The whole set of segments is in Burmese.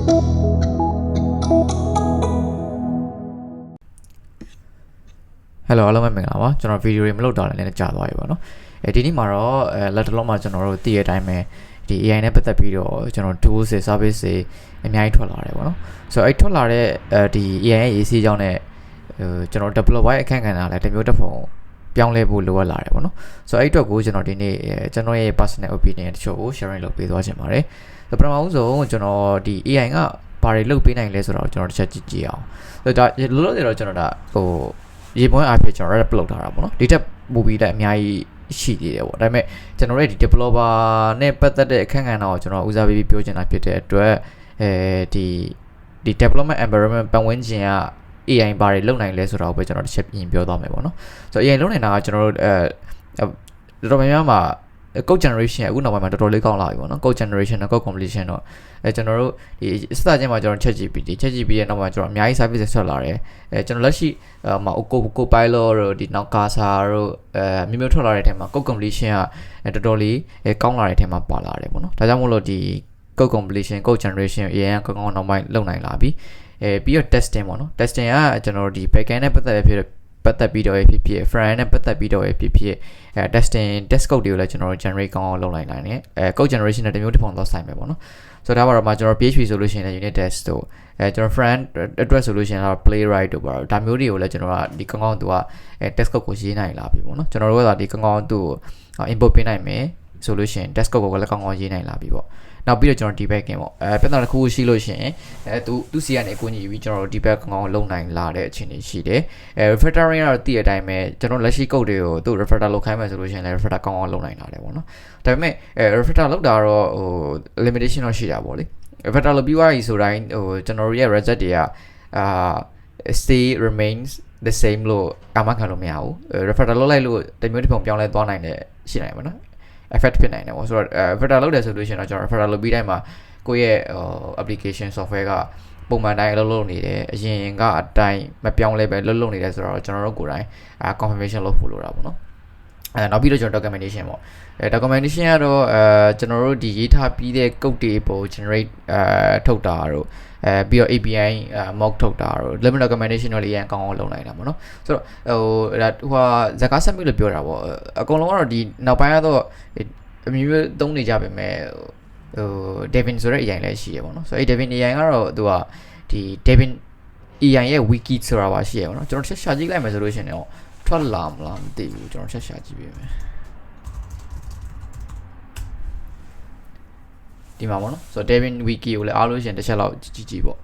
ဟယ်လိုအားလုံးပဲမင်္ဂလာပါကျွန်တော်ဗီဒီယိုတွေမလုပ်တော့လည်းလည်းကြာသွားပြီပေါ့နော်အဲဒီနေ့မှာတော့အဲလက်တလုံးမှာကျွန်တော်တို့သိရတဲ့အတိုင်းပဲဒီ AI နဲ့ပတ်သက်ပြီးတော့ကျွန်တော် tools တွေ service တွေအများကြီးထွက်လာတယ်ပေါ့နော်ဆိုတော့အဲ့ထွက်လာတဲ့အဲဒီ AI ရဲ့ AC ကြောင့်နဲ့ဟိုကျွန်တော် developer ရဲ့အခက်အခဲတာလည်းတစ်မျိုးတစ်ပုံပြောင်းလဲဖို့လိုအပ်လာတယ်ပေါ့နော်ဆိုတော့အဲ့အတွက်ကိုကျွန်တော်ဒီနေ့အဲကျွန်တော်ရဲ့ personal opinion တချို့ကို sharing လုပ်ပေးသွားချင်ပါတယ်ဆိုတော့ ပထမဆုံးကျွန်တော်ဒီ AI ကဘာတွေလုပ်ပေးနိုင်လဲဆိုတော့ကျွန်တော်တစ်ချက်ကြည့်ကြည့်အောင်ဆိုတော့ဒါလောလောဆယ်တော့ကျွန်တော်ဒါဟိုရေပွဲအားဖြင့်ကျွန်တော် rep လုပ်ထားတာပေါ့နော်ဒီထက်ပိုပြီးလည်းအများကြီးရှိသေးတယ်ပေါ့ဒါပေမဲ့ကျွန်တော်ရဲ့ဒီ developer နဲ့ပတ်သက်တဲ့အခက်အခဲတော့ကျွန်တော်ဦးစားပေးပြီးပြောချင်တာဖြစ်တဲ့အတွက်အဲဒီဒီ development environment ပတ်ဝန်းကျင်က AI ဘာတွေလုပ်နိုင်လဲဆိုတာကိုပဲကျွန်တော်တစ်ချက်ပြင်ပြောသွားမယ်ပေါ့နော်ဆိုတော့ AI လုပ်နိုင်တာကကျွန်တော်တို့အဲတော်တော်များများမှာ code generation အခုနောက်ပိုင်းမှာတော်တော်လေးကောင်းလာပြီပေါ့နော် code generation နဲ့ code completion တော့အဲကျွန်တော်တို့ဒီစတာချင်းမှာကျွန်တော် ChatGPT ChatGPT ရဲ့နောက်မှာကျွန်တော်အများကြီး service ဆက်လာတယ်အဲကျွန်တော်လက်ရှိအဲမှာ Go Go Pilot တို့ဒီနောက် Casa တို့အဲမျိုးမျိုးထွက်လာတဲ့အထက်မှာ code completion ကတော်တော်လေးကောင်းလာတဲ့အထက်မှာပါလာတယ်ပေါ့နော်ဒါကြောင့်မို့လို့ဒီ code completion code generation AI ကကောင်းကောင်းနောက်ပိုင်းလုပ်နိုင်လာပြီအဲပြီးတော့ testing ပေါ့နော် testing ကကျွန်တော်တို့ဒီ backend နဲ့ပတ်သက်ဖြစ် ပတ်သက်ပြီးတော့ဖြစ်ဖြစ် front end နဲ့ပတ်သက်ပြီးတော့ဖြစ်ဖြစ်အဲ testing test code တွေကိုလည်းကျွန်တော်တို့ generate ကောင်းအောင်လုပ်နိုင်နိုင်တယ်အဲ code generation နဲ့တမျိုးတစ်ပုံတော့ဆိုင်မယ်ပေါ့နော်ဆိုတော့ဒါပါတော့မှကျွန်တော် PHP ဆိုလို့ရှိရင်လည်း unit test တို့အဲကျွန်တော် front အတွက်ဆိုလို့ရှိရင်တော့ playwright တို့ပါတော့ဒါမျိုးတွေကိုလည်းကျွန်တော်ကဒီကောင်းကောင်းသူကအဲ test code ကိုရေးနိုင်လာပြီပေါ့နော်ကျွန်တော်တို့ကဒီကောင်းကောင်းသူ့ကို import ပေးနိုင်မယ် ဆိုလို့ရှိရင် test code ကိုလည်းကောင်းကောင်းရေးနိုင်လာပြီပေါ့နောက်ပြီးတော့ကျွန်တော် debugging ပေါ့အဲပြဿနာတစ်ခုခုရှိလို့ရှိရင်အဲသူသူစီကနေအကူအညီပြီးကျွန်တော်တို့ debug ကောင်းကောင်းလုပ်နိုင်လာတဲ့အခြေအနေရှိတယ်အဲ refactoring ကတော့တည့်ရတဲ့အတိုင်းပဲကျွန်တော်လက်ရှိ code တွေကိုသူ refactor လုပ်ခိုင်းမယ်ဆိုလို့ရှိရင်လည်း refactor ကောင်းကောင်းလုပ်နိုင်လာတယ်ပေါ့နော်ဒါပေမဲ့အဲ refactor လုပ်တာတော့ဟို limitation တော့ရှိတာပေါ့လေ refactor လုပ်ပြီးသွားပြီဆိုတိုင်းဟိုကျွန်တော်တို့ရဲ့ result တွေကအာ stay remains the same လို့အာမခံလို့မရဘူး refactor လုပ်လိုက်လို့တမျိုးတစ်ပုံပြောင်းလဲသွားနိုင်တယ်ရှိနိုင်ပါနော် effect ဖြစ်နိုင်တယ်ပေါ့ဆိုတော့ refactor လုပ်တယ်ဆိုလို့ရှိရင်တော့ကျွန်တော် refactor လုပ်ပြီးတိုင်းမှာကိုယ့်ရဲ့ဟို application software ကပုံမှန်တိုင်းအလုပ်လုပ်နေတယ်အရင်ကအတိုင်းမပြောင်းလဲပဲလုပ်လုပ်နေတယ်ဆိုတော့ကျွန်တော်တို့ကိုယ်တိုင်အာ confirmation လုပ်ဖို့လိုတာပေါ့နော် အဲနောက်ပြီးတော့ကျွန်တော် documentation ပေါ့အဲ documentation ကတော့အဲကျွန်တော်တို့ဒီရေးထားပြီးတဲ့ code တွေပုံ generate အဲထုတ်တာတို့အဲပြီးတော့ API mock ထုတ်တာတို့ limit documentation တွေလည်းရန်ကောင်းအောင်လုပ်နိုင်တာပေါ့နော်ဆိုတော့ဟိုဒါဟိုဟာဇကာ submit လို့ပြောတာပေါ့အကုန်လုံးကတော့ဒီနောက်ပိုင်းကတော့အမျိုးမျိုးသုံးနေကြပါမယ်ဟို Devin ဆိုတဲ့အရင်လည်းရှိရပေါ့နော်ဆိုတော့အဲ Devin အရင်ကတော့သူကဒီ Devin AI ရဲ့ wiki ဆိုတာပါရှိရပေါ့နော်ကျွန်တော်ချက်ရှာကြည့်လိုက်မယ်ဆိုလို့ရှိရင်တော့ ထွက်လာမလားမသိဘူးကျွန်တော်ချက်ရှာကြည့်ပေးမယ်ဒီမှာပေါ့နော်ဆိုတော့ Devin wiki ကိုလည်းအားလို့ရှိရင်တစ်ချက်လောက်ကြည့်ကြည့်ပေါ့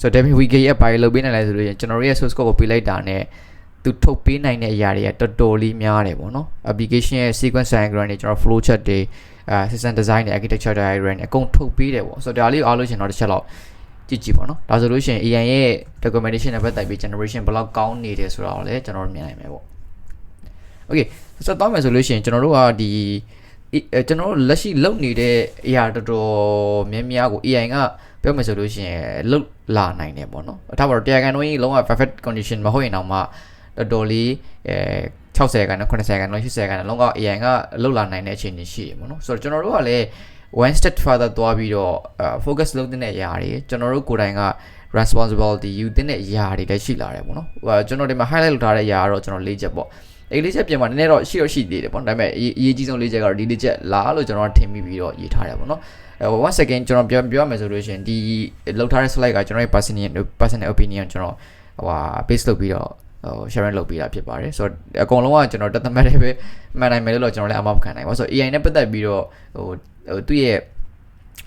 ဆိုတော့ Devin wiki ရဲ့ bio လုပ်ပေးနိုင်လဲဆိုလို့ရှိရင်ကျွန်တော်ရဲ့ source code ကိုပေးလိုက်တာနဲ့သူထုတ်ပေးနိုင်တဲ့အရာတွေကတော်တော်လေးများတယ်ပေါ့နော် application ရဲ့ sequence diagram တွေကျွန်တော် flow chart တွေအဲ system design တွေ architecture diagram တွေအကုန်ထုတ်ပေးတယ်ပေါ့ဆိုတော့ဒါလေးအားလို့ရှိရင်တော့တစ်ချက်လောက် ကြည့်ကြည့်ပေါ့နော်ဒါဆိုလို့ရှိရင် AI ရဲ့ documentation နဲ့ပတ်သက်ပြီး generation ဘယ်လောက်ကောင်းနေတယ်ဆိုတာကိုလည်းကျွန်တော်တို့မြင်နိုင်မယ်ပေါ့ okay ဆက်သွားမယ်ဆိုလို့ရှိရင်ကျွန်တော်တို့ကဒီကျွန်တော်တို့လက်ရှိလုပ်နေတဲ့အရာတော်တော်များများကို AI ကပြောမယ်ဆိုလို့ရှိရင်လုတ်လာနိုင်တယ်ပေါ့နော်အထားပါတော့တရားကန်တော့လုံးဝ perfect condition မဟုတ်ရင်တော့မှတော်တော်လေးအဲ60ကန်နဲ့90ကန်နဲ့80ကန်နဲ့လုံးဝ AI ကလုတ်လာနိုင်တဲ့အခြေအနေရှိတယ်ပေါ့နော်ဆိုတော့ကျွန်တော်တို့ကလည်း one step further သွားပြီးတော့ focus လုပ်တဲ့အရာတွေကျွန်တော်တို့ကိုယ်တိုင်က responsibility ယူတဲ့အရာတွေလည်းရှိလာတယ်ပေါ့နော်ဟိုကျွန်တော်ဒီမှာ highlight လုပ်ထားတဲ့အရာကတော့ကျွန်တော်၄ချက်ပေါ့အဲ့လေးချက်ပြင်မှာနည်းနည်းတော့ရှိတော့ရှိသေးတယ်ပေါ့ဒါပေမဲ့အရေးကြီးဆုံးလေးချက်ကတော့ဒီလေးချက်လားလို့ကျွန်တော်ထင်မိပြီးတော့ရေးထားတယ်ပေါ့နော်အဲ1 second ကျွန်တော်ပြောပြောရမယ်ဆိုလို့ရှိရင်ဒီလောက်ထားတဲ့ slide ကကျွန်တော်ရဲ့ personal personal opinion ကျွန်တော်ဟိုဟာ base လုပ်ပြီးတော့ ဟို sharing လုပ်ပေးတာဖြစ်ပါတယ်ဆိုတော့အကုန်လုံးကကျွန်တော်တသက်မဲ့တယ်ပဲမှန်နိုင်မယ်လို့ကျွန်တော်လည်းအမှမခံနိုင်ပါဘူးဆိုတော့ AI နဲ့ပတ်သက်ပြီးတော့ဟိုဟိုသူ့ရဲ့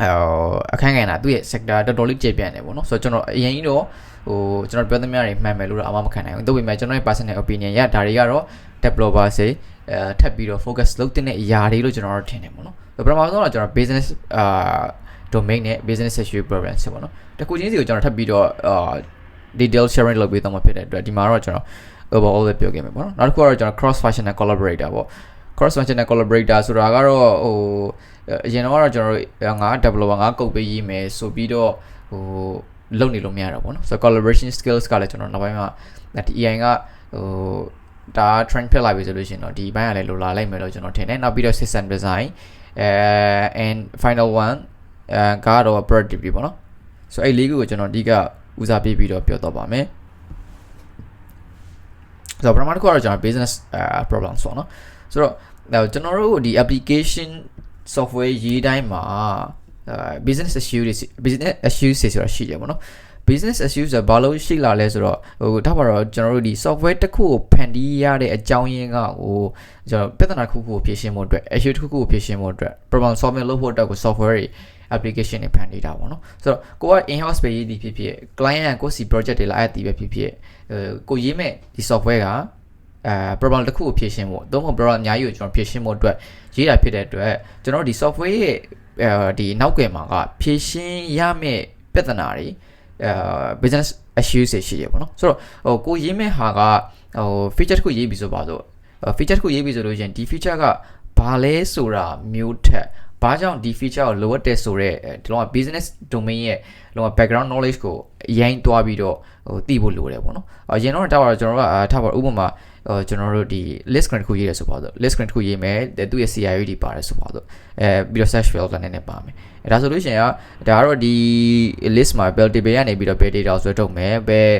ဟိုအခန်းကဏ္ဍသူ့ရဲ့ sector တော်တော်လေးကျေပြန့်တယ်ပေါ့နော်ဆိုတော့ကျွန်တော်အရင်ကြီးတော့ဟိုကျွန်တော်ပြောသမျှတွေမှန်မယ်လို့တော့အမှမခံနိုင်ဘူးဒါပေမဲ့ကျွန်တော်ရဲ့ personal opinion ရဒါတွေကတော့ developer စေအဲထပ်ပြီးတော့ focus လုပ်တဲ့အရာတွေလို့ကျွန်တော်တို့ထင်တယ်ပေါ့နော်ပထမဆုံးတော့ကျွန်တော် business အာ domain နဲ့ business security preference ပေါ့နော်တခုချင်းစီကိုကျွန်တော်ထပ်ပြီးတော့အာ detail sharing လုပ်ပေးသွားမှာဖြစ်တဲ့အတွက်ဒီမှာတော့ကျွန်တော် overall လည်းပြောခဲ့မှာပေါ့နော်နောက်တစ်ခုကတော့ကျွန်တော် cross functional collaborator ပေါ့ cross functional collaborator ဆိုတာကတော့ဟိုအရင်တော့ကတော့ကျွန်တော်တို့ငါ developer ငါကုတ်ပေးရေးမယ်ဆိုပြီးတော့ဟိုလုပ်နေလို့မရတော့ပေါ့နော်ဆိုတော့ collaboration skills ကလည်းကျွန်တော်နောက်ပိုင်းမှာဒီ AI ကဟိုဒါ trend ဖြစ်လာပြီဆိုလို့ရှိရင်တော့ဒီဘိုင်းကလည်းလိုလာလိုက်မယ်လို့ကျွန်တော်ထင်တယ်နောက်ပြီးတော့ system design အဲ and final one အဲကတော့ productivity ပေါ့နော်ဆိုတော့အဲ့လေးခုကိုကျွန်တော်အဓိက ဦးစားပေးပြီးတော့ပြောတော့ပါမယ်ဆိုတော့ပထမတစ်ခုကတော့ကျွန်တော် business problems ပေါ့နော်ဆိုတော့ကျွန်တော်တို့ဒီ application software ရေးတိုင်းမှာ business issue တွေ business issues တွေဆိုတာရှိတယ်ပေါ့နော် business issues ဆိုတာဘာလို့ရှိလာလဲဆိုတော့ဟိုဒါပါတော့ကျွန်တော်တို့ဒီ software တစ်ခုကိုဖန်တီးရတဲ့အကြောင်းရင်းကဟိုကျွန်တော်ပြဿနာတစ်ခုခုကိုဖြေရှင်းဖို့အတွက် issue တစ်ခုခုကိုဖြေရှင်းဖို့အတွက် problem solving လုပ်ဖို့အတွက်ကို software တွေ application တွေဖန်တီးတာပေါ့နော်ဆိုတော့ကိုက in house ပဲရေးတည်ဖြစ်ဖြစ် client ကကိုစီ project တွေလာအပ်တည်ပဲဖြစ်ဖြစ်ဟိုကိုရေးမဲ့ဒီ software ကအဲ problem တစ်ခုကိုဖြေရှင်းဖို့သုံးဖို့ problem အများကြီးကိုကျွန်တော်ဖြေရှင်းဖို့အတွက်ရေးတာဖြစ်တဲ့အတွက်ကျွန်တော်ဒီ software ရဲ့အဲဒီနောက်ကွယ်မှာကဖြေရှင်းရမယ့်ပြဿနာတွေအဲ business issues တွေရှိရပေါ့နော်ဆိုတော့ဟိုကိုရေးမဲ့ဟာကဟို feature တစ်ခုရေးပြီဆိုပါဆို feature တစ်ခုရေးပြီဆိုလို့ရှင်ဒီ feature ကဘာလဲဆိုတာမျိုးထက် ဘာကြောင့်ဒီ feature ကိုလိုအပ်တယ်ဆိုတော့ဒီလောက business domain ရဲ့လောက background knowledge ကိုအရင်တွားပြီးတော့ဟိုသိဖို့လိုတယ်ပေါ့နော်အရင်တော့တာပါတော့ကျွန်တော်တို့ကထားပါဥပမာဟို ကျွန်တော်တို့ဒီ list screen တစ်ခုရေးရဆိုပါတော့ list screen တစ်ခုရေးမယ်သူ့ရဲ့ CID ပါတယ်ဆိုပါတော့အဲပြီးတော့ search field လည်းနည်းနည်းပါမယ်အဲဒါဆိုလို့ရှိရင်ကဒါကတော့ဒီ list မှာ build table ကနေပြီးတော့ base data ဆွဲထုတ်မယ်ဘယ်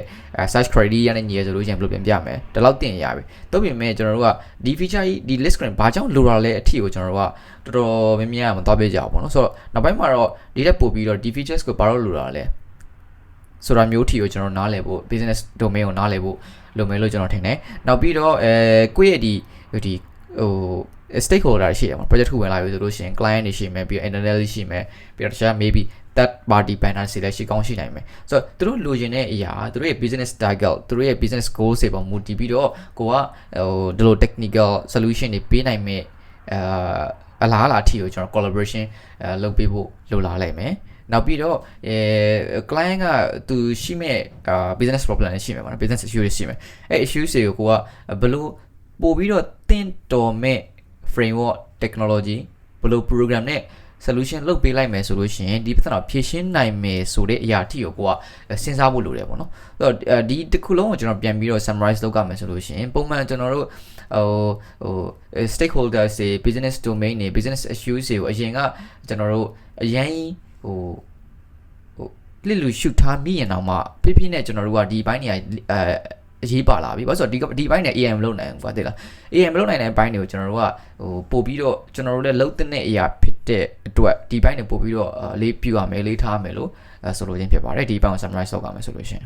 search criteria နဲ့ညီရဆိုလို့ရှိရင်ဘယ်လိုပြန်ပြမယ်ဒါတော့တင်ရပြီတော့ပြင်မဲ့ကျွန်တော်တို့ကဒီ feature ဒီ list screen ဘာကြောင့်လိုတာလဲအထီကိုကျွန်တော်တို့ကတော်တော်များများမသွားပြကြအောင်ပေါ့နော်ဆိုတော့နောက်ပိုင်းမှာတော့ဒီတက်ပို့ပြီးတော့ဒီ features ကိုဘာလို့လိုတာလဲဆိုတာမျိုးထီကိုကျွန်တော်နားလည်ဖို့ business domain ကိုနားလည်ဖို့ လိုမယ်လို့ကျွန်တော်ထင်တယ်နောက်ပြီးတော့အဲကိုယ့်ရဲ့ဒီဒီဟို stakeholder ရှိရမှာ project ခုဝင်လာပြီဆိုလို့ရှိရင် client တွေရှိမယ်ပြီးတော့ internal ရှိမယ်ပြီးတော့တခြား maybe third party partner တွေလည်းရှိကောင်းရှိနိုင်မယ်ဆိုတော့သူတို့လိုချင်တဲ့အရာသူတို့ရဲ့ business target သူတို့ရဲ့ business goals တွေပေါ်မူတည်ပြီးတော့ကိုကဟိုဒီလို technical solution တွေပေးနိုင်မဲ့အာအလားအလာအထိကိုကျွန်တော် collaboration အဲလုပ်ပေးဖို့လိုလာလိုက်မယ် နောက်ပြီးတော့အဲ client ကသူရှိမဲ့အာ business problem တွေရှိမယ်ပေါ့နော် business issue တွေရှိမယ်အဲ issue တွေကိုကဘယ်လိုပို့ပြီးတော့တင့်တော်မဲ့ framework technology ဘယ်လို program နဲ့ solution လုပ်ပေးလိုက်မယ်ဆိုလို့ရှိရင်ဒီပြဿနာဖြေရှင်းနိုင်မယ်ဆိုတဲ့အရာအထိကိုကိုကစဉ်းစားဖို့လိုတယ်ပေါ့နော်အဲ့တော့ဒီတစ်ခုလုံးကိုကျွန်တော်ပြန်ပြီးတော့ summarize လုပ်ရမယ်ဆိုလို့ရှိရင်ပုံမှန်ကျွန်တော်တို့ဟိုဟို stakeholders တွေ business domain တွေ business issues တွေကိုအရင်ကကျွန်တော်တို့အရင် ဟိုဟိုလစ်လူရှုထားမိရင်တော့မှဖြည်းဖြည်းနဲ့ကျွန်တော်တို့ကဒီဘိုင်းနေအဲအရေးပါလာပြီဘာလို့ဆိုတော့ဒီဒီဘိုင်းနဲ့ AM မလုပ်နိုင်ဘူးကွာသိလား AM မလုပ်နိုင်တဲ့ဘိုင်းတွေကိုကျွန်တော်တို့ကဟိုပို့ပြီးတော့ကျွန်တော်တို့လည်းလုံးတဲ့အရာဖြစ်တဲ့အတွက်ဒီဘိုင်းတွေပို့ပြီးတော့အလေးပြူရမယ်လေးထားမယ်လို့အဲဆိုလိုချင်းဖြစ်ပါတယ်ဒီဘိုင်းကို summarize လုပ်ရမယ်ဆိုလို့ရှိရင်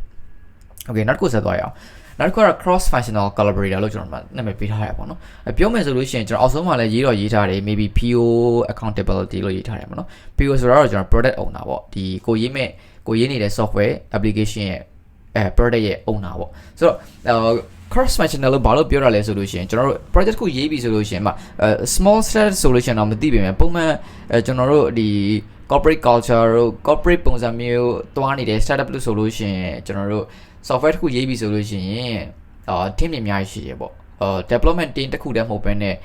Okay နောက်တစ်ခုဆက်သွားရအောင် နောက်တစ်ခုကတော့ cross functional collaborator လို့ကျွန်တော်နာမည်ပေးထားရပါတော့။ပြောမယ်ဆိုလို့ရှိရင်ကျွန်တော်အောက်ဆုံးမှာလည်းရေးတော့ရေးထားတယ် maybe PO accountability လို့ရေးထားတယ်ပေါ့နော်။ PO ဆိုတော့ကျွန်တော် product owner ပေါ့။ဒီကိုရေးမဲ့ကိုရေးနေတဲ့ software application ရဲ့အဲ product ရဲ့ owner ပေါ့။ဆိုတော့ cross functional လို့ဘာလို့ပြောရလဲဆိုလို့ရှိရင်ကျွန်တော်တို့ project ကိုရေးပြီဆိုလို့ရှိရင်မှာ small set solution တော့မသိပေမဲ့ပုံမှန်ကျွန်တော်တို့ဒီ corporate culture တို့ corporate ပုံစံမျိုးသွားနေတဲ့ startup လို့ဆိုလို့ရှိရင်ကျွန်တော်တို့ software တစ်ခုရေးပြီဆိုလို့ရှိရင်အာ team တွေအများကြီးရှိရပေါ့အာ development team တစ်ခုတည်းမဟုတ်ဘဲနဲ့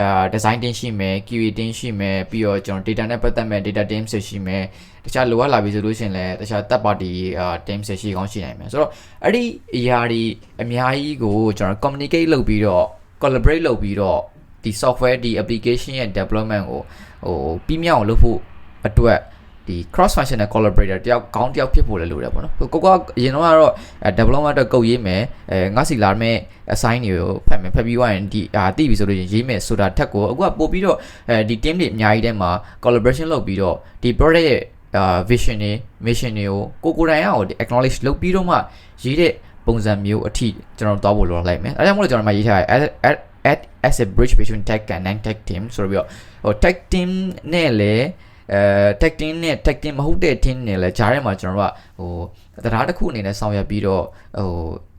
အာ design team ရှိမယ် QA team ရှိမယ်ပြီးတော့ကျွန်တော် data နဲ့ပတ်သက်မဲ့ data team တွေရှိမယ်တခြားလိုအပ်လာပြီဆိုလို့ရှိရင်လည်းတခြား third party အာ team တွေရှိကောင်းရှိနိုင်မယ်ဆိုတော့အဲ့ဒီအရာတွေအများကြီးကိုကျွန်တော် communicate လုပ်ပြီးတော့ collaborate လုပ်ပြီးတော့ဒီ software ဒီ application ရဲ့ development ကိုဟိုပြီးမြောက်အောင်လုပ်ဖို့အတွက် ဒီ cross functional collaborator တယောက်ခေါင်းတယောက်ဖြစ်ဖို့လည်းလိုတယ်ပေါ့နော်ကိုကအရင်တော့ကတော့ development အတွက်ကုတ်ရေးမယ်အဲငါစီလာမဲ့ assign တွေကိုဖတ်မယ်ဖတ်ပြီးသွားရင်ဒီအာသိပြီဆိုလို့ရင်ရေးမယ်ဆိုတာထက်ကိုအခုကပို့ပြီးတော့အဲဒီ team တွေအများကြီးတဲမှာ collaboration လုပ်ပြီးတော့ဒီ project ရဲ့အာ vision တွေ mission တွေကိုကိုကိုတိုင်အောင် acknowledge လုပ်ပြီးတော့မှရေးတဲ့ပုံစံမျိုးအထိကျွန်တော်တို့သွားဖို့လိုလိုက်မယ်အဲဒါကြောင့်မို့လို့ကျွန်တော်မှရေးထားတယ် at at as a bridge between tech and non tech team ဆိုပြီးတော့ဟို tech team နဲ့လည်း အဲ tech team နဲ့ tech team မဟုတ်တဲ့ team နဲ့လည်းဂျားထဲမှာကျွန်တော်တို့ကဟိုတရားတစ်ခုအနေနဲ့ဆောင်ရွက်ပြီးတော့ဟို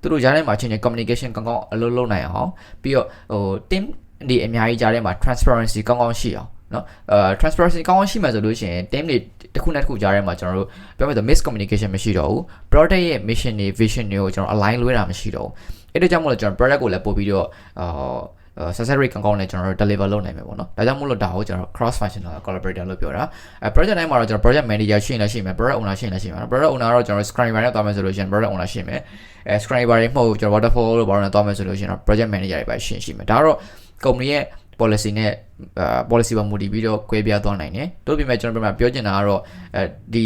သူတို့ဂျားထဲမှာချင်းချင်း communication ကောင်းကောင်းအလုပ်လုပ်နိုင်အောင်ပြီးတော့ဟို team ဒီအများကြီးဂျားထဲမှာ transparency ကောင်းကောင်းရှိအောင်နော်အဲ transparency ကောင်းကောင်းရှိမှဆိုလို့ရှိရင် team တွေတစ်ခုနဲ့တစ်ခုကြားထဲမှာကျွန်တော်တို့ပြောမယ်ဆို miscommunication မရှိတော့ဘူး product ရဲ့ mission တွေ vision တွေကိုကျွန်တော် align လွဲတာမရှိတော့ဘူးအဲ့ဒါကြောင့်မို့လို့ကျွန်တော် product ကိုလည်းပို့ပြီးတော့အာ success rate ကောင်းကောင်းနဲ့ကျွန်တော်တို့ deliver လုပ်နိုင်မယ်ပေါ့နော်ဒါကြောင့်မို့လို့ဒါကိုကျွန်တော် cross functional collaborator လို့ပြောတာအဲ project တိုင်းမှာတော့ကျွန်တော် project manager ရှိနေလည်းရှိမယ် product owner ရှိနေလည်းရှိမယ် product owner တော့ကျွန်တော် scriber နဲ့သွားမယ်ဆိုလို့ရှိရင် product owner ရှိမယ်အဲ scriber တွေမဟုတ်ကျွန်တော် waterfall လို့ဘာလို့လဲသွားမယ်ဆိုလို့ရှိရင်တော့ project manager တွေပဲရှိရှိမယ်ဒါတော့ company ရဲ့ policy နဲ့အာ policy ပေါ်မူတည်ပြီးတော့꿰ပြသွားနိုင်တယ်တို့ပြင်မဲ့ကျွန်တော်ပြောချင်တာကတော့အဲဒီ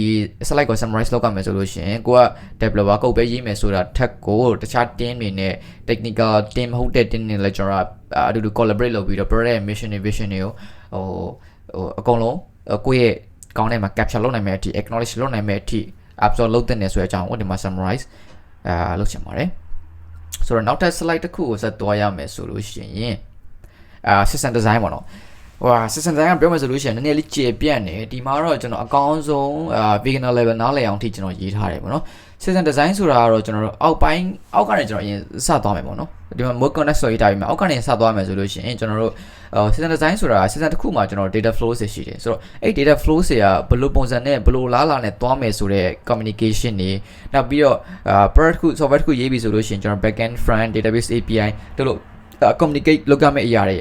slide ကို summarize လုပ်ရမယ်ဆိုလို့ရှိရင်ကိုက developer ကုတ်ပဲရေးမယ်ဆိုတာထက်ကိုတခြား team တွေနဲ့ technical team မဟုတ်တဲ့ team တွေလည်းကျွန်တော် အတူတူ collaborate လုပ်ပြီးတော့ project mission တွေ vision တွေကိုဟိုဟိုအကုန်လုံးကိုယ့်ရဲ့ကောင်းထဲမှာ capture လုပ်နိုင်မယ်အထိ acknowledge လုပ်နိုင်မယ်အထိ absorb လုပ်တဲ့နေဆိုတဲ့အကြောင်းကိုဒီမှာ summarize အာလုပ်ချင်ပါတယ်ဆိုတော့နောက်ထပ် slide တစ်ခုကိုဆက်သွားရမယ်ဆိုလို့ရှိရင်အာ system design ပေါ့နော်ဟိုဟာ system design ကပြောမယ်ဆိုလို့ရှိရင်နည်းနည်းလေးကျေပြန့်နေဒီမှာတော့ကျွန်တော်အကောင်းဆုံးအာ beginner level နားလည်အောင်ထိကျွန်တော်ရေးထားတယ်ပေါ့နော် system design ဆိုတာကတော့ကျွန်တော်တို့အောက်ပိုင်းအောက်ကနေကျွန်တော်အရင်စသွားမယ်ပေါ့နော် ဒီမှာ more connect ဆိုရေးထားပြီးမှအောက်ကနေစသွားမယ်ဆိုလို့ရှိရင်ကျွန်တော်တို့ system design ဆိုတာ system တစ်ခုမှာကျွန်တော် data flow တွေရှိတယ်ဆိုတော့အဲ့ data flow တွေကဘယ်လိုပုံစံနဲ့ဘယ်လိုလားလာနဲ့သွားမယ်ဆိုတဲ့ communication တွေနောက်ပြီးတော့အာ product တစ်ခု software တစ်ခုရေးပြီဆိုလို့ရှိရင်ကျွန်တော် backend front database API တို့လို့ communicate လုပ်ရမယ့်အရာတွေ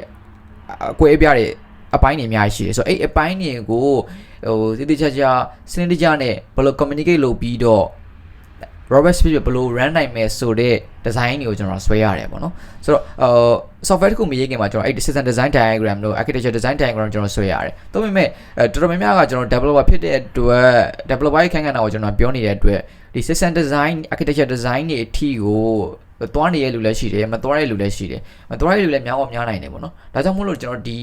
အကွဲအပြားတွေအပိုင်းတွေအများကြီးရှိတယ်ဆိုတော့အဲ့အပိုင်းတွေကိုဟိုတိတိကျကျစနစ်တကျနဲ့ဘယ်လို communicate လုပ်ပြီးတော့ Robert Speed ဘယ်လို run နိုင်မယ်ဆိုတဲ့ design တွေကိုကျွန်တော်ဆွဲရတယ်ပေါ့နော်ဆိုတော့အာ software တစ်ခုမရေးခင်မှာကျွန်တော်အဲ့ system design diagram တို့ architecture design diagram ကျွန်တော်ဆွဲရတယ်ဒါပေမဲ့အဲတော်တော်များများကကျွန်တော် developer ဖြစ်တဲ့အတွက် developer ရဲ့ခန်းကဏ္ဍကိုကျွန်တော်ပြောနေတဲ့အတွက်ဒီ system design architecture design တွေအထိကို သွားနေတဲ့လူလည်းရှိတယ်မသွားတဲ့လူလည်းရှိတယ်မသွားတဲ့လူလည်းများအောင်များနိုင်တယ်ပေါ့နော်ဒါကြောင့်မို့လို့ကျွန်တော်ဒီ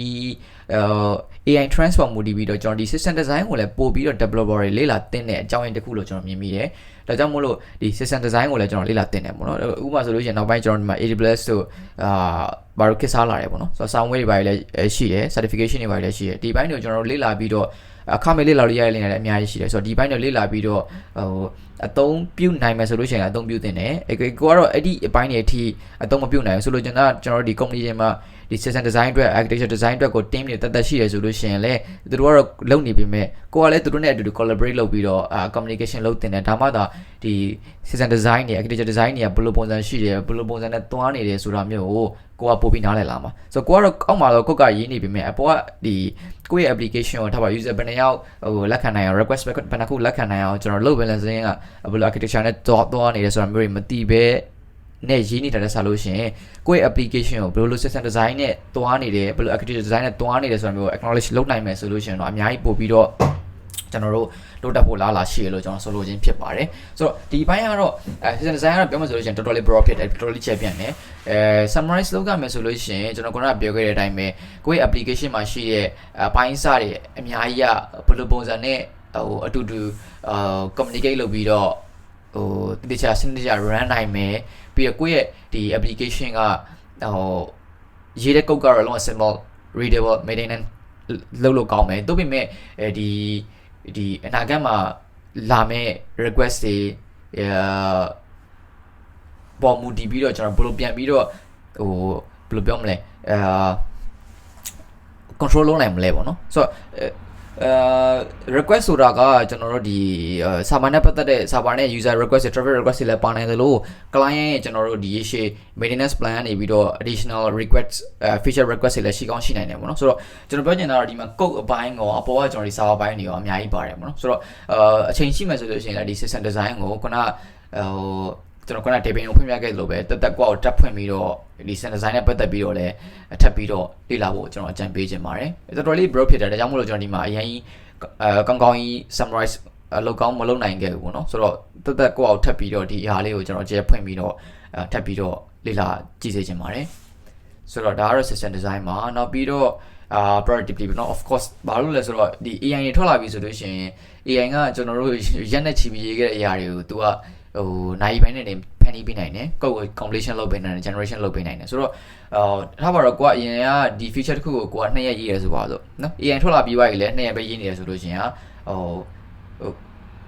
အာ AI transform မူတည်ပြီးတော့ကျွန်တော်ဒီ system design ကိုလည်းပို့ပြီးတော့ developer တွေလေ့လာသင်တဲ့အကြောင်းရင်းတစ်ခုလို့ကျွန်တော်မြင်မိတယ်ဒါကြောင့်မို့လို့ဒီ system design ကိုလည်းကျွန်တော်လေ့လာသင်တယ်ပေါ့နော်ဥပမာဆိုလို့ရှိရင်နောက်ပိုင်းကျွန်တော်ဒီမှာ AWS တို့အာဘာလို့ခက်စားလာတယ်ပေါ့နော်ဆိုတော့ software တွေဘာတွေလည်းရှိတယ် certification တွေဘာတွေလည်းရှိတယ်ဒီဘိုင်းတွေကိုကျွန်တော်တို့လေ့လာပြီးတော့ အခမဲ့လေ့လာလို့ရတဲ့လင်းလည်းအများကြီးရှိတယ်ဆိုတော့ဒီဘိုင်းတွေလေ့လာပြီးတော့ဟိုအသုံးပြုနိုင်မယ်ဆိုလို့ရှိရင်အသုံးပြုသင့်တယ်အဲကိုကတော့အဲ့ဒီအပိုင်းတွေအထိအသုံးမပြုနိုင်ဘူးဆိုလို့ကျွန်တော်ကျွန်တော်တို့ဒီ company တွေမှာ ဒီ system design အတွက် architecture design အတွက်ကို team တွေတက်တက်ရှိရဆိုလို့ရှိရင်လည်းသူတို့ကတော့လုပ်နေပြီမဲ့ကိုကလည်းသူတို့နဲ့အတူတူ collaborate လုပ်ပြီးတော့ communication လုပ်တင်တယ်ဒါမှသာဒီ system design တွေ architecture design တွေကဘယ်လိုပုံစံရှိတယ်ဘယ်လိုပုံစံနဲ့သွားနေတယ်ဆိုတာမျိုးကိုကိုကပို့ပြီးနားလည်လာမှာဆိုတော့ကိုကတော့အောက်မှာတော့ကိုကရေးနေပြီမဲ့အပေါ်ကဒီကိုရဲ့ application ကိုထားပါ user ဘယ်နှယောက်ဟိုလက်ခံနိုင်အောင် request ဘယ်နှခုလက်ခံနိုင်အောင်ကျွန်တော် load balancing ကဘယ်လို architecture နဲ့သွားသွားနေတယ်ဆိုတာမျိုးတွေမသိဘဲ နဲ့ရေးနေတာတက်စားလို့ရှိရင်ကိုယ့်ရဲ့ application ကိုဘယ်လို system design နဲ့တွားနေတယ်ဘယ်လို architecture design နဲ့တွားနေတယ်ဆိုတာမျိုးကို acknowledge လုပ်နိုင်မယ်ဆိုလို့ရှိရင်တော့အများကြီးပို့ပြီးတော့ကျွန်တော်တို့တိုးတက်ဖို့လားလာရှိရလို့ကျွန်တော်ဆိုလိုချင်ဖြစ်ပါတယ်ဆိုတော့ဒီဘိုင်းကတော့အဲ system design ကတော့ပြောမှဆိုလို့ရှိရင်တော်တော်လေး broad ဖြစ်တယ်တော်တော်လေးချက်ပြန့်တယ်အဲ summarize လုပ်ရမယ်ဆိုလို့ရှိရင်ကျွန်တော်ခုနကပြောခဲ့တဲ့အတိုင်းပဲကိုယ့်ရဲ့ application မှာရှိတဲ့အပိုင်းစတွေအများကြီးကဘယ်လိုပုံစံနဲ့ဟိုအတူတူအာ communicate လုပ်ပြီးတော့ဟိုတခြားစနစ်တကျ run နိုင်မယ် ပြီးတော့ကိုယ့်ရဲ့ဒီ application ကဟိုရေးတဲ့ code ကတော့လုံးဝ simple readable maintenance လုပ်လို့ကောင်းမယ်တို့ပေမဲ့အဲဒီဒီအနာဂတ်မှာလာမဲ့ request တွေအာပေါ်မူတည်ပြီးတော့ကျွန်တော်ဘယ်လိုပြန်ပြီးတော့ဟိုဘယ်လိုပြောမလဲအာ control လုပ်နိုင်မလဲပေါ့နော်ဆိုတော့ အဲ request ဆိုတာကကျွန်တော်တို့ဒီ server နဲ့ပတ်သက်တဲ့ server နဲ့ user request တွေ traffic request တွေလည်းပါနိုင်သလို client ရဲ့ကျွန်တော်တို့ဒီရှေ့ maintenance plan နေပြီးတော့ additional request feature request တွေလည်းရှိကောင်းရှိနိုင်တယ်ပေါ့နော်ဆိုတော့ကျွန်တော်ပြောချင်တာကတော့ဒီမှာ code အပိုင်းကောအပေါ်ကကျွန်တော်ဒီ server ဘိုင်းတွေရောအများကြီးပါတယ်ပေါ့နော်ဆိုတော့အချိန်ရှိမှဆိုလို့ရှိရင်လည်းဒီ system design ကိုခုနဟို ကျွန်တော်ခုန taping ကိုဖွင့်ပြခဲ့သလိုပဲတက်တက်ကွာကိုတက်ဖွင့်ပြီးတော့ဒီ system design နဲ့ပတ်သက်ပြီးတော့လည်းထပ်ပြီးတော့လေ့လာဖို့ကျွန်တော်အကြံပေးခြင်းပါတယ်တော်တော်လေး broad ဖြစ်တယ်ဒါကြောင့်မို့လို့ကျွန်တော်ဒီမှာအရင်အဲကောင်းကောင်းကြီး summarize အလုပ်ကောင်းမလုပ်နိုင်ခဲ့ဘူးပေါ့နော်ဆိုတော့တက်တက်ကိုအောင်ထပ်ပြီးတော့ဒီအရာလေးကိုကျွန်တော်ကြည့်ဖွင့်ပြီးတော့အဲထပ်ပြီးတော့လေ့လာကြည့်စေချင်ပါတယ်ဆိုတော့ဒါကတော့ system design မှာနောက်ပြီးတော့အာ productivity ပေါ့နော် of course ဘာလို့လဲဆိုတော့ဒီ AI တွေထွက်လာပြီဆိုလို့ရှိရင် AI ကကျွန်တော်တို့ရက်နဲ့ချီပြီးရေးခဲ့တဲ့အရာတွေကို तू က ဟိုနိုင်ပိုင်းနဲ့နေဖန်တီးပေးနိုင်တယ်ကိုယ်ကို completion လုပ်ပေးနိုင်တယ် generation လုပ်ပေးနိုင်တယ်ဆိုတော့အော်ထားပါတော့ကိုကအရင်ကဒီ feature တစ်ခုကိုကိုက2ရက်ရေးရဆိုပါဆိုနော် AI ထွက်လာပြီးပါပြီလေ2ရက်ပဲရေးနေရဆိုလို့ရှိရင်ဟိုဟို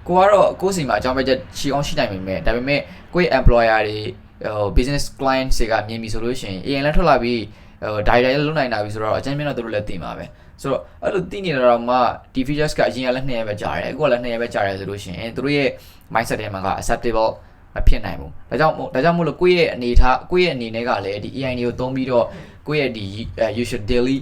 ကိုကတော့ကိုယ်စီမှာအကြောင်းပဲချက်ချီအောင်ရှိနိုင်ပေမဲ့ဒါပေမဲ့ကိုယ့် employer တွေဟို business client တွေကမြင်ပြီဆိုလို့ရှိရင် AI လည်းထွက်လာပြီး ဟို data လည်းလုံးနိုင်တာပြီဆိုတော့အကျဉ်းမြင့်တော့သူတို့လည်းသိမှာပဲဆိုတော့အဲ့လိုသိနေတာတော့မှဒီ features ကအရင်ကလည်း2ရက်ပဲကြာတယ်အခုကလည်း2ရက်ပဲကြာတယ်ဆိုလို့ရှိရင်သူတို့ရဲ့ mindset ထဲမှာက acceptable မဖြစ်နိုင်ဘူးဒါကြောင့်ဒါကြောင့်မို့လို့ကိုယ့်ရဲ့အနေထားကိုယ့်ရဲ့အနေနဲ့ကလည်းဒီ AI တွေကိုသုံးပြီးတော့ကိုယ့်ရဲ့ဒီ usual daily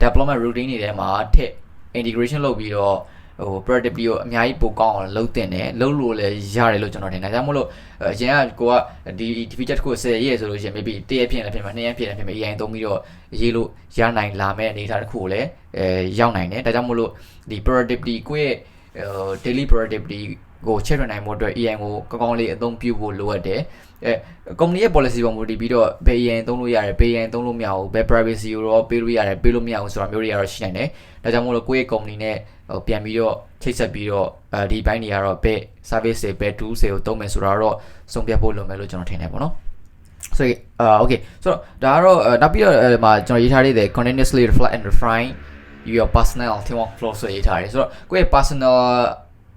development routine တွေထဲမှာထည့် integration လုပ်ပြီးတော့ ဟို productivity ကိုအများကြီးပိုကောင်းအောင်လုပ်တင်တယ်လုပ်လို့လည်းရတယ်လို့ကျွန်တော်ထင်တယ်ဒါကြောင့်မို့လို့အရင်ကကိုကဒီဒီ feature တစ်ခု10ရက်ဆိုလို့ရှိရင် maybe 1ရက်ဖြစ်ရင်လည်းဖြစ်မှာ2ရက်ဖြစ်ရင်လည်းဖြစ်မှာ AI သုံးပြီးတော့ရေးလို့ရနိုင်လာမဲ့အနေအထားတစ်ခုကိုလည်းအဲရောက်နိုင်တယ်ဒါကြောင့်မို့လို့ဒီ productivity ကိုယ့်ရဲ့ဟို daily productivity ကိုချက်ထွင်နိုင်မှုအတွက် AI ကိုကောင်းကောင်းလေးအသုံးပြုဖို့လိုအပ်တယ်အဲကုမ္ပဏီရဲ့ policy ပေါ်မူတည်ပြီးတော့ဘယ် AI သုံးလို့ရတယ်ဘယ် AI သုံးလို့မရဘူးဘယ် privacy ကိုတော့ပေးလို့ရတယ်ပေးလို့မရဘူးဆိုတာမျိုးတွေကတော့ရှိနိုင်တယ်ဒါကြောင့်မို့လို့ကိုယ့်ရဲ့ company နဲ့ ဟိုပြန်ပြီးတော့ချိတ်ဆက်ပြီးတော့အဲဒီဘိုင်းတွေကတော့ဘယ် service တွေဘယ် tools တွေကိုသုံးမယ်ဆိုတာတော့ဆုံးဖြတ်ဖို့လိုမယ်လို့ကျွန်တော်ထင်တယ်ပေါ့နော်ဆိုရင်အာ okay ဆိုတော့ဒါကတော့အဲနောက်ပြီးတော့အဲမှာကျွန်တော်ရေးထားသေးတယ် continuously reflect and refine your personal teamwork flow ဆိုရေးထားတယ်ဆိုတော့ကိုယ့်ရဲ့ personal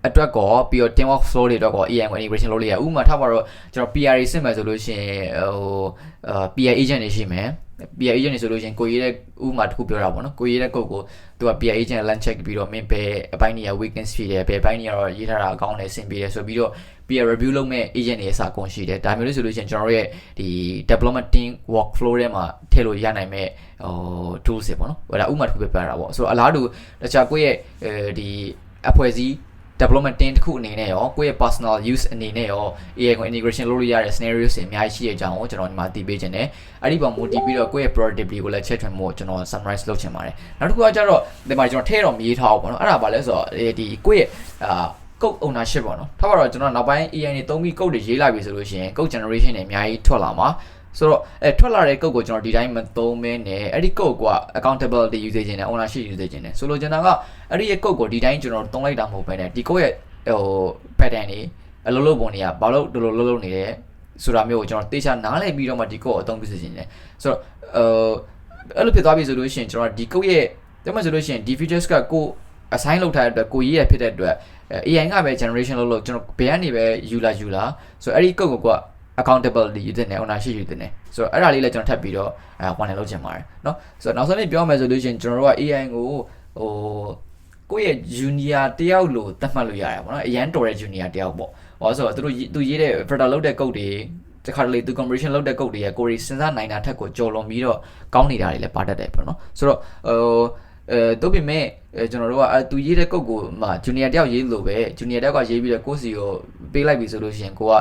အတွက်ကောပြီးတော့ teamwork flow တွေအတွက်ကော EM integration လုပ်လို့ရဥပမာထားပါတော့ကျွန်တော် PR စစ်မယ်ဆိုလို့ရှိရင်ဟိုအာ PR agent တွေရှိမယ် PR agent တွေဆိုလို့ရှိရင်ကိုရေးတဲ့ဥပမာတစ်ခုပြောတာပေါ့နော်ကိုရေးတဲ့ကုတ်ကိုသူက PR agent lens check ပြီးတော့မင်းဘယ်အပိုင်းတွေက weakness ဖြစ်တယ်ဘယ်အပိုင်းတွေကတော့ရေးထားတာအကောင်းတယ်ဆင်ပြေတယ်ဆိုပြီးတော့ peer review လုပ်မဲ့ agent တွေအစားအကုန်ရှိတယ်ဒါမျိုးလို့ဆိုလို့ရှိရင်ကျွန်တော်တို့ရဲ့ဒီ development team workflow ထဲမှာထည့်လို့ရနိုင်မဲ့ဟို tools တွေပေါ့နော်ဟိုဒါဥပမာတစ်ခုပဲပြတာပေါ့ဆိုတော့အလားတူတခြားကိုယ့်ရဲ့အဲဒီအဖွဲ့အစည်း development team တစ်ခုအနေနဲ့ရောကိုယ့်ရဲ့ personal use အနေနဲ့ရော AI ကို integration လုပ်လို့ရတဲ့ scenarios တွေအများကြီးရှိတဲ့အကြောင်းကိုကျွန်တော်ဒီမှာသိပေးခြင်းတယ်အဲ့ဒီပုံမူတည်ပြီးတော့ကိုယ့်ရဲ့ productivity ကိုလည်း check ထွင်ဖို့ကျွန်တော် summarize လုပ်ချင်ပါတယ်နောက်တစ်ခုကကျတော့ဒီမှာကျွန်တော်ထည့်တော့မရေးထားဘူးပေါ့နော်အဲ့ဒါဘာလဲဆိုတော့ဒီကိုယ့်ရဲ့အာ code ownership ပေါ့နော်ထားပါတော့ကျွန်တော်နောက်ပိုင်း AI တွေသုံးပြီး code တွေရေးလိုက်ပြီဆိုလို့ရှိရင် code generation တွေအများကြီးထွက်လာမှာ ဆိုတော့အဲထွက်လာတဲ့ code ကိုကျွန်တော်ဒီတိုင်းမသုံးမင်းနဲ့အဲ့ဒီ code က accountability usage ခြင်းနဲ့ ownership usage ခြင်းနဲ့ဆိုလိုချင်တာကအဲ့ဒီရဲ့ code ကိုဒီတိုင်းကျွန်တော်သုံးလိုက်တာမဟုတ်ဘဲနဲ့ဒီ code ရဲ့ဟို pattern တွေအလုပ်လုပ်ပုံတွေကဘာလို့ဒီလိုလုပ်လုပ်နေလဲဆိုတာမျိုးကိုကျွန်တော်တေချာနားလည်ပြီးတော့မှဒီ code ကိုအသုံးပြုစေခြင်းနဲ့ဆိုတော့ဟိုအဲ့လိုဖြစ်သွားပြီဆိုလို့ရှိရင်ကျွန်တော်ဒီ code ရဲ့တမဆိုလို့ရှိရင်ဒီ features ကကို assign လုပ်ထားတဲ့အတွက်ကိုကြီးရဖြစ်တဲ့အတွက် AI ကပဲ generation လုပ်လို့ကျွန်တော်ဘယ်ကနေပဲယူလာယူလာဆိုတော့အဲ့ဒီ code ကိုက accountability ယူတဲ့နဲ့ ownership ယူတဲ့နဲ့ဆိုတော့အဲ့ဒါလေးလည်းကျွန်တော်ထပ်ပြီးတော့အဲ one လုပ်ချင်ပါတယ်เนาะဆိုတော့နောက်ဆုံးနေ့ပြောမယ်ဆိုလို့ရှိရင်ကျွန်တော်တို့က AI ကိုဟိုကိုယ့်ရဲ့ junior တယောက်လို့သတ်မှတ်လို့ရတယ်ပေါ့နော်အရန်တော်တဲ့ junior တယောက်ပေါ့ဟောဆိုတော့သူတို့သူရေးတဲ့ filter လုပ်တဲ့ code တွေတခါတလေသူ conversion လုပ်တဲ့ code တွေကကိုရီစဉ်းစားနိုင်တာထက်ကိုကြော်လွန်ပြီးတော့ကောင်းနေတာတွေလည်းပါတတ်တယ်ပေါ့နော်ဆိုတော့ဟို အဲတို့ပြင်မဲ့ကျွန်တော်တို့ကအဲသူရေးတဲ့ကုတ်ကိုမှဂျူနီယာတယောက်ရေးလို့ပဲဂျူနီယာတယောက်ကရေးပြီးတော့ကိုယ့်စီကိုပေးလိုက်ပြီဆိုလို့ရှိရင်ကိုက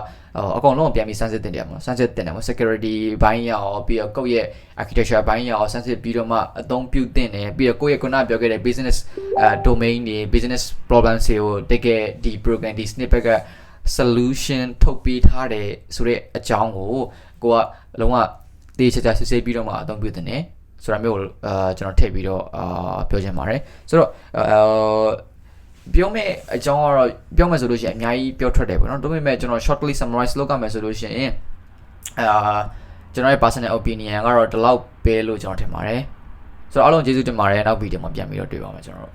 အကောင်လုံးပြန်ပြီး sensitive တင်တယ်ပေါ့ sensitive တင်တယ်ပေါ့ security ဘိုင်းရောပြီးတော့ကိုယ့်ရဲ့ architecture ဘိုင်းရော sensitive ပြီးတော့မှအသုံးပြုတင်တယ်ပြီးတော့ကိုယ့်ရဲ့ခုနပြောခဲ့တဲ့ business အဲ domain တွေ business problems တွေကိုတကယ်ဒီ program ဒီ snippet က solution ထုတ်ပေးထားတယ်ဆိုတဲ့အကြောင်းကိုကိုကလုံးဝတေးချာချာစစ်ဆေးပြီးတော့မှအသုံးပြုတင်တယ် ဆိုတာမျိုးကိုအာကျွန်တော်ထည့်ပြီးတော့အာပြောချင်ပါတယ်ဆိုတော့အာပြောမယ့်အကြောင်းကတော့ပြောမယ်ဆိုလို့ရှိရင်အများကြီးပြောထွက်တယ်ပေါ့နော်ဒါပေမဲ့ကျွန်တော် shortly summarize လုပ်ရမယ်ဆိုလို့ရှိရင်အာကျွန်တော်ရဲ့ personal opinion ကတော့ဒီလောက်ပဲလို့ကျွန်တော်ထင်ပါတယ်ဆိုတော့အားလုံးကျေးဇူးတင်ပါတယ်နောက်ဗီဒီယိုမှာပြန်ပြီးတော့တွေ့ပါမယ်ကျွန်တော်တို့